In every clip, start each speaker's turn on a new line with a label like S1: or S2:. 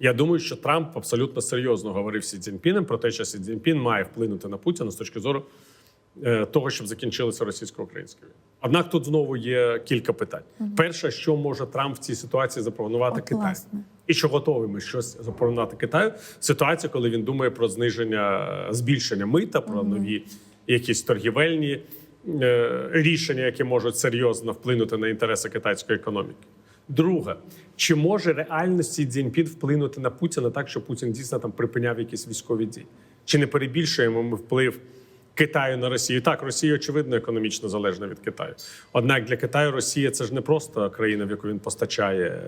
S1: Я думаю, що Трамп абсолютно серйозно говорив Сі Цзіньпінем про те, що Сі Цзіньпін має вплинути на Путіна з точки зору е, того, щоб закінчилася російсько-українська війна. Однак тут знову є кілька питань. Перше, що може Трамп в цій ситуації запропонувати Китаю?
S2: власне.
S1: І що готовий ми щось запропонувати Китаю? Ситуація, коли він думає про зниження збільшення мита, про нові якісь торгівельні е, рішення, які можуть серйозно вплинути на інтереси китайської економіки. Друге, чи може реальності Дзіньпін вплинути на Путіна так, що Путін дійсно там припиняв якісь військові дії? Чи не перебільшуємо ми вплив Китаю на Росію? Так, Росія очевидно економічно залежна від Китаю. Однак для Китаю Росія це ж не просто країна, в яку він постачає.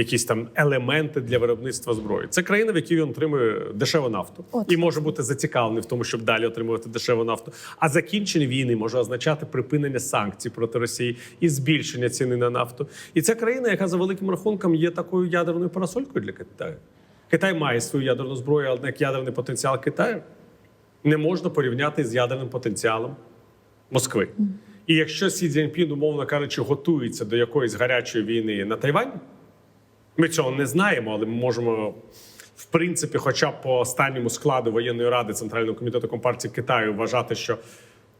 S1: Якісь там елементи для виробництва зброї. Це країна, в якій він отримує дешеву нафту
S2: От.
S1: і може бути зацікавлений в тому, щоб далі отримувати дешеву нафту. А закінчення війни може означати припинення санкцій проти Росії і збільшення ціни на нафту. І це країна, яка за великим рахунком є такою ядерною парасолькою для Китаю. Китай має свою ядерну зброю, однак ядерний потенціал Китаю не можна порівняти з ядерним потенціалом Москви. І якщо Сі Цзіньпін, умовно кажучи, готується до якоїсь гарячої війни на Тайвані, ми цього не знаємо, але ми можемо, в принципі, хоча б по останньому складу воєнної ради Центрального комітету Компартії Китаю вважати, що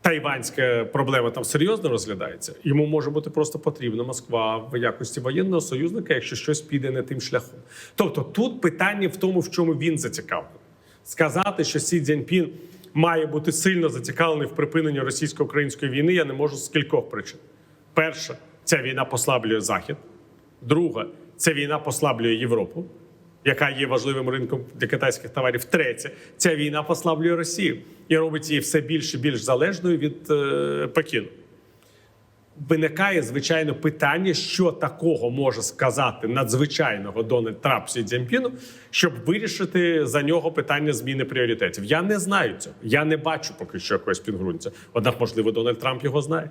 S1: тайванська проблема там серйозно розглядається. Йому може бути просто потрібна Москва в якості воєнного союзника, якщо щось піде не тим шляхом. Тобто тут питання в тому, в чому він зацікавлений. Сказати, що Сі Цзіньпін має бути сильно зацікавлений в припиненні російсько-української війни, я не можу з кількох причин. Перше, ця війна послаблює Захід. Друга, ця війна послаблює Європу, яка є важливим ринком для китайських товарів. Третє, ця війна послаблює Росію і робить її все більш і більш залежною від е, Пекіну. Виникає звичайно питання, що такого може сказати надзвичайного Дональд Трамп Сі Цзіньпіну, щоб вирішити за нього питання зміни пріоритетів. Я не знаю цього. Я не бачу поки що якогось підґрунтя. Однак, можливо, Дональд Трамп його знає.